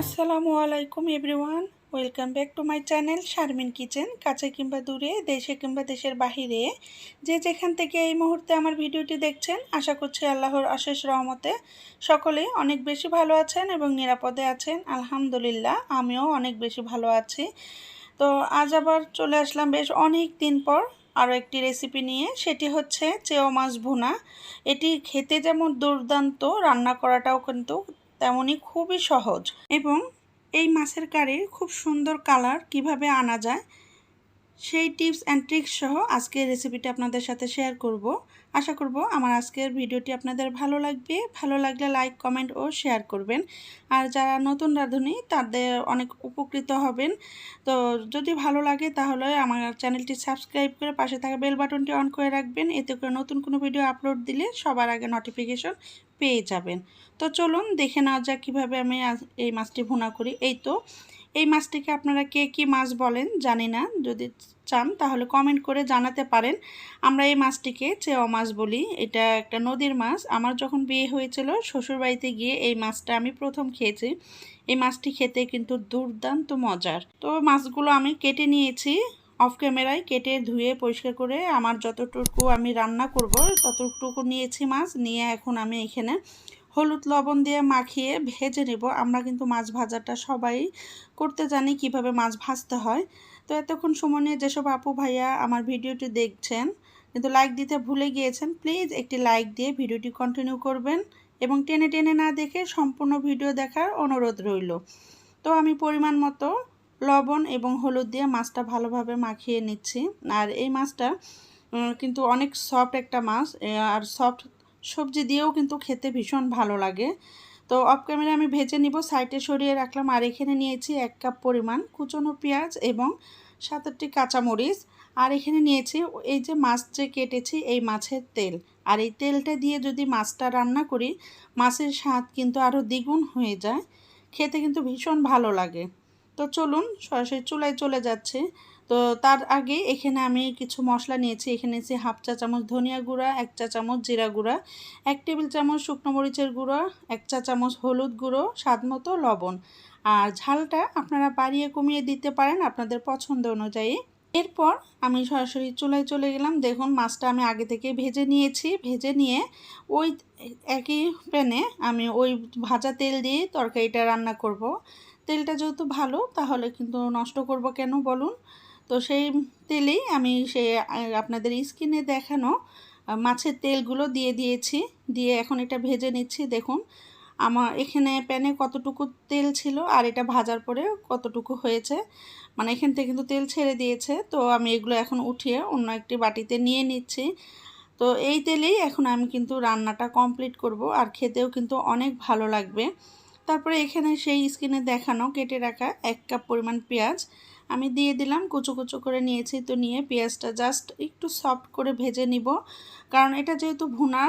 আসসালামু আলাইকুম everyone. Welcome back to my channel Sharmin kitchen. কাছে কিংবা দূরে, দেশে কিংবা দেশের বাহিরে। যে যেখান থেকে এই মুহূর্তে আমার ভিডিওটি দেখছেন, আশা করছি আল্লাহর অশেষ রহমতে সকলে অনেক বেশি ভালো আছেন এবং নিরাপদে আছেন। আলহামদুলিল্লাহ, আমিও অনেক বেশি ভালো আছি। তো আজ আবার চলে আসলাম বেশ অনেক দিন পর আরও একটি রেসিপি নিয়ে, সেটি হচ্ছে চেও মাছ ভুনা। এটি খেতে যেমন দুর্দান্ত, রান্না করাটাও কিন্তু তেমনই খুবই সহজ। এবং এই মাছের কারির খুব সুন্দর কালার কীভাবে আনা যায়, সেই টিপস অ্যান্ড ট্রিক্স সহ আজকের রেসিপিটা আপনাদের সাথে শেয়ার করব। আশা করব আমার আজকের ভিডিওটি আপনাদের ভালো লাগবে। ভালো লাগলে লাইক, কমেন্ট ও শেয়ার করবেন। আর যারা নতুন রাঁধুনি, তাদের অনেক উপকৃত হবেন। তো যদি ভালো লাগে তাহলে আমার চ্যানেলটি সাবস্ক্রাইব করে পাশে থাকা বেল বাটনটি অন করে রাখবেন। এতে করে নতুন কোনো ভিডিও আপলোড দিলে সবার আগে নোটিফিকেশন পেয়ে যাবেন। তো চলুন দেখে নেওয়া যাক কীভাবে আমি এই মাছটি ভুনা করি। এই তো এই মাছটিকে আপনারা কে কী মাছ বলেন জানি না। যদি চান তাহলে কমেন্ট করে জানাতে পারেন। আমরা এই মাছটিকে চেওয়া মাছ বলি। এটা একটা নদীর মাছ। আমার যখন বিয়ে হয়েছিল, শ্বশুরবাড়িতে গিয়ে এই মাছটা আমি প্রথম খেয়েছি। এই মাছটি খেতে কিন্তু দুর্দান্ত মজার। তো মাছগুলো আমি কেটে নিয়েছি। অফ ক্যামেরায় কেটে ধুয়ে পরিষ্কার করে আমার যতটুকু আমি রান্না করব, ততটুকু নিয়েছি মাছ। নিয়ে এখন আমি এখানে হলুদ লবণ দিয়ে মাখিয়ে ভেজে নেব। আমরা কিন্তু মাছ ভাজাটা সবাই করতে জানি কীভাবে মাছ ভাজতে হয়। তো এতক্ষণ সময় নিয়ে যেসব আপু ভাইয়া আমার ভিডিওটি দেখছেন, কিন্তু লাইক দিতে ভুলে গিয়েছেন প্লিজ একটি লাইক দিয়ে ভিডিওটি কন্টিনিউ করবেন এবং টেনে টেনে না দেখে সম্পূর্ণ ভিডিও দেখার অনুরোধ রইল। তো আমি পরিমাণ মতো লবণ এবং হলুদ দিয়ে মাছটা ভালোভাবে মাখিয়ে নিচ্ছি। আর এই মাছটা কিন্তু অনেক সফট একটা মাছ আর সফট সবজি দিয়েও কিন্তু খেতে ভীষণ ভালো লাগে। তো অফ ক্যামেরা আমি ভেজে নিব সাইডে সরিয়ে রাখলাম আর এখানে নিয়েছি এক কাপ পরিমাণ কুচনো পেঁয়াজ এবং সাত আটটি কাঁচামরিচ। আর এখানে নিয়েছি এই যে মাছ যে কেটেছি, এই মাছের তেল। আর এই তেলটা দিয়ে যদি মাছটা রান্না করি, মাছের স্বাদ কিন্তু আরও দ্বিগুণ হয়ে যায়। খেতে কিন্তু ভীষণ ভালো লাগে। তো চলুন সরাসরি চুলায় চলে যাচ্ছে। তো তার আগে এখানে আমি কিছু মশলা নিয়েছি। এখানে নিয়েছি হাফ চা চামচ ধনিয়া গুঁড়া, এক চা চামচ জিরা গুঁড়া, এক টেবিল চামচ শুকনো মরিচের গুঁড়ো, এক চা চামচ হলুদ গুঁড়ো, স্বাদ মতো লবণ। আর ঝালটা আপনারা বাড়িয়ে কমিয়ে দিতে পারেন আপনাদের পছন্দ অনুযায়ী। এরপর আমি সরাসরি চুলায় চলে গেলাম। দেখুন, মাছটা আমি আগে থেকে ভেজে নিয়েছি। ভেজে নিয়ে ওই একই প্যানে আমি ওই ভাজা তেল দিয়ে তরকারিটা রান্না করব। তেলটা যেহেতু ভালো, তাহলে কিন্তু নষ্ট করব কেন বলুন? তো সেই তেলেই আমি সে আপনাদের স্কিনে দেখানো মাছের তেলগুলো দিয়ে দিয়েছি। দিয়ে এখন এটা ভেজে নিচ্ছি, দেখুন। আমার এখানে প্যানে কতটুকু তেল ছিল আর এটা ভাজার পরে কতটুকু হয়েছে মানে এখান থেকে কিন্তু তেল ছেড়ে দিয়েছে। তো আমি এগুলো এখন উঠিয়ে অন্য একটি বাটিতে নিয়ে নিচ্ছি। তো এই তেলেই এখন আমি কিন্তু রান্নাটা কমপ্লিট করব। আর খেতেও কিন্তু অনেক ভালো লাগবে। তারপরে এখানে সেই স্কিনে দেখানো, কেটে রাখা এক কাপ পরিমাণ পেঁয়াজ। আমি দিয়ে দিলাম, কুচো কুচো করে নিয়েছি তো নিয়ে পেঁয়াজটা জাস্ট একটু সফট করে ভেজে নিব। কারণ এটা যেহেতু ভুনা,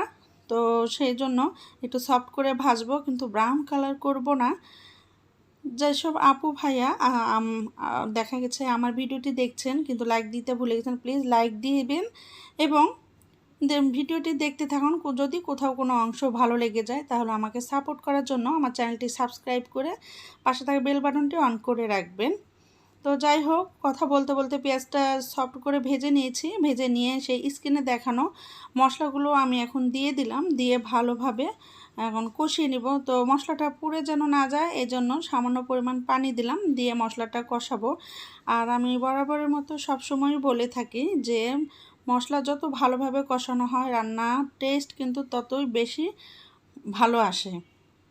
তো সেই জন্য একটু সফট করে ভাজবো, কিন্তু ব্রাউন কালার করব না। যেসব আপু ভাইয়া দেখা গেছে আমার ভিডিওটি দেখছেন, কিন্তু লাইক দিতে ভুলে গেছেন প্লিজ লাইক দিবেন এবং ভিডিওটি দেখতে থাকুন। যদি কোথাও কোনো অংশ ভালো লেগে যায়, তাহলে আমাকে সাপোর্ট করার জন্য আমার চ্যানেলটি সাবস্ক্রাইব করে পাশে থাকা বেল বাটনটি অন করে রাখবেন। তো যাই হোক, কথা বলতে বলতে পেঁয়াজটা সফট করে ভেজে নিয়েছি। ভেজে নিয়ে সেই স্কিনে দেখানো মশলাগুলো আমি এখন দিয়ে দিলাম। দিয়ে ভালোভাবে এখন কষিয়ে নিব। তো মশলাটা পুড়ে যেন না যায়, এজন্য সামান্য পরিমাণ পানি দিলাম। দিয়ে মশলাটা কষাবো। আর আমি বরাবরের মতো সবসময় বলে থাকি যে মশলা যত ভালোভাবে কষানো হয়, রান্না টেস্ট কিন্তু ততই বেশি ভালো আসে।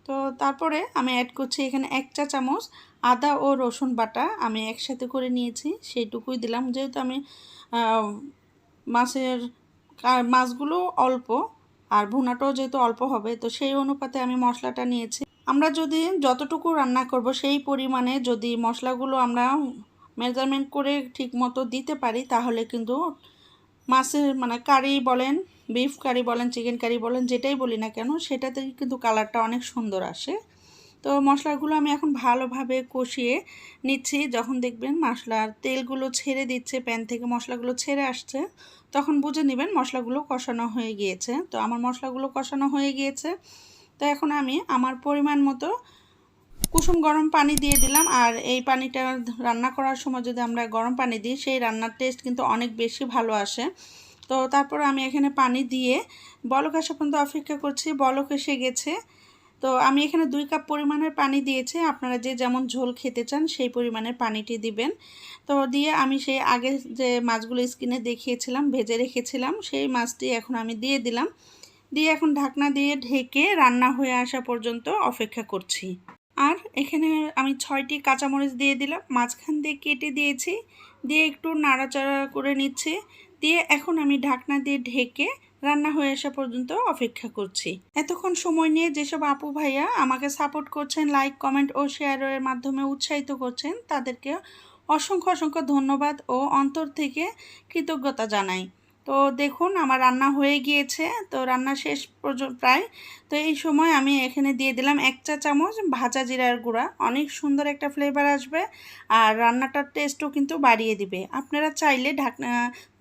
তো তারপরে আমি অ্যাড করছি এখানে এক চা চামচ আদা ও রসুন বাটা আমি একসাথে করে নিয়েছি, সেইটুকুই দিলাম। যেহেতু আমি মাছের মাছগুলো অল্প আর ভুনাটাও যেহেতু অল্প হবে, তো সেই অনুপাতে আমি মশলাটা নিয়েছি। আমরা যদি যতটুকু রান্না করব সেই পরিমাণে যদি মশলাগুলো আমরা মেজারমেন্ট করে ঠিক মতো দিতে পারি, তাহলে কিন্তু মাছের মানে কারি বলেন বিফ কারি বলেন চিকেন কারি বলেন, যেটাই বলি না কেন, সেটাতে কিন্তু কালারটা অনেক সুন্দর আসে। তো মশলাগুলো আমি এখন ভালোভাবে কষিয়ে নিচ্ছি। যখন দেখবেন মশলার তেলগুলো ছেড়ে দিচ্ছে প্যান থেকে মশলাগুলো ছেড়ে আসছে, তখন বুঝে নেবেন মশলাগুলো কষানো হয়ে গিয়েছে। তো আমার মশলাগুলো কষানো হয়ে গিয়েছে। তো এখন আমি আমার পরিমাণ মতো কুসুম গরম পানি দিয়ে দিলাম, আর এই পানিটা রান্না করার সময় যদি আমরা গরম পানি দিই, সেই রান্নার টেস্ট কিন্তু অনেক বেশি ভালো আসে। তো তারপর আমি এখানে পানি দিয়ে বলক আসা পর্যন্ত অপেক্ষা করছি, বলক এসে গেছে। তো আমি এখানে দুই কাপ পরিমাণের পানি দিয়েছি, আপনারা যে যেমন ঝোল খেতে চান সেই পরিমাণের পানিটি দিবেন। তো দিয়ে আমি সেই আগে যে মাছগুলো স্কিনে দেখিয়েছিলাম, ভেজে রেখেছিলাম, সেই মাছটি এখন আমি দিয়ে দিলাম। দিয়ে এখন ঢাকনা দিয়ে ঢেকে রান্না হয়ে আসা পর্যন্ত অপেক্ষা করছি। আর এখানে আমি ছয়টি কাঁচামরিচ দিয়ে দিলাম। মাঝখান দিয়ে কেটে দিয়েছি, দিয়ে একটু নাড়াচাড়া করে নিচ্ছি, দিয়ে এখন আমি ঢাকনা দিয়ে ঢেকে রান্না হয়ে আসা পর্যন্ত অপেক্ষা করছি। এতক্ষণ সময় নিয়ে যেসব আপু ভাইয়া আমাকে সাপোর্ট করছেন লাইক কমেন্ট ও শেয়ারের মাধ্যমে উৎসাহিত করছেন, তাদেরকে অসংখ্য অসংখ্য ধন্যবাদ ও অন্তর থেকে কৃতজ্ঞতা জানাই। তো দেখুন আমার রান্না হয়ে গিয়েছে, তো রান্না শেষ প্রায় তো এই সময় আমি এখানে দিয়ে দিলাম এক চা চামচ ভাজা জিরার গুঁড়া। অনেক সুন্দর একটা ফ্লেভার আসবে আর রান্নাটার টেস্টও কিন্তু বাড়িয়ে দিবে। আপনারা চাইলে ঢাকনা,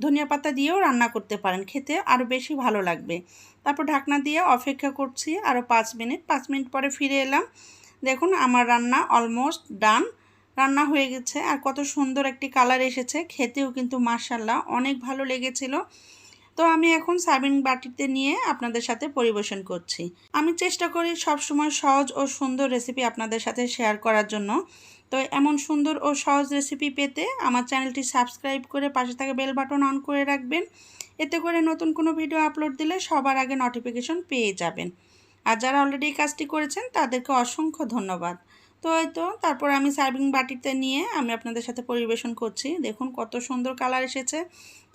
ধনিয়া পাতা দিয়েও রান্না করতে পারেন, খেতে আরও বেশি ভালো লাগবে। তারপর ঢাকনা দিয়ে অপেক্ষা করছি আরও পাঁচ মিনিট পাঁচ মিনিট পরে ফিরে এলাম। দেখুন আমার রান্না অলমোস্ট ডান রান্না হয়ে গেছে আর কত সুন্দর একটি কালার এসেছে। খেতেও কিন্তু মার্শাল্লাহ অনেক ভালো লেগেছিল। তো আমি এখন সার্ভিং বাটিতে নিয়ে আপনাদের সাথে পরিবেশন করছি। আমি চেষ্টা করি সব সময় সহজ ও সুন্দর রেসিপি আপনাদের সাথে শেয়ার করার জন্য। তো এমন সুন্দর ও সহজ রেসিপি পেতে আমার চ্যানেলটি সাবস্ক্রাইব করে পাশে থাকা বেল বাটন অন করে রাখবেন। এতে করে নতুন কোনো ভিডিও আপলোড দিলে সবার আগে নোটিফিকেশন পেয়ে যাবেন। আর যারা অলরেডি কাজটি করেছেন, তাদেরকে অসংখ্য ধন্যবাদ। তো হয়তো তারপর আমি সার্ভিং বাটিতে নিয়ে আমি আপনাদের সাথে পরিবেশন করছি। দেখুন কত সুন্দর কালার এসেছে।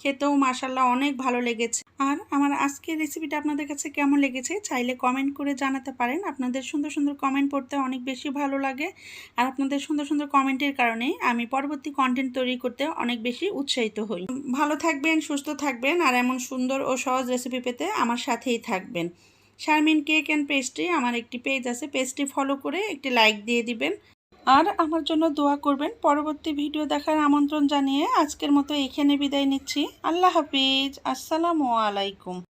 খেতেও মাসাল্লাহ অনেক ভালো লেগেছে। আর আমার আজকের রেসিপিটা আপনাদের কাছে কেমন লেগেছে চাইলে কমেন্ট করে জানাতে পারেন। আপনাদের সুন্দর সুন্দর কমেন্ট পড়তে অনেক বেশি ভালো লাগে। আর আপনাদের সুন্দর সুন্দর কমেন্টের কারণে আমি পরবর্তী কন্টেন্ট তৈরি করতে অনেক বেশি উৎসাহিত হই। ভালো থাকবেন, সুস্থ থাকবেন। আর এমন সুন্দর ও সহজ রেসিপি পেতে আমার সাথেই থাকবেন। শারমিন কেক অ্যান্ড পেস্ট্রি, আমার একটি পেজ আছে, পেজটি ফলো করে একটি লাইক দিয়ে দিবেন। আর আমার জন্য দোয়া করবেন। পরবর্তী ভিডিও দেখার আমন্ত্রণ জানিয়ে আজকের মতো এখানে বিদায় নিচ্ছি। আল্লাহ হাফিজ। আসসালামু আলাইকুম।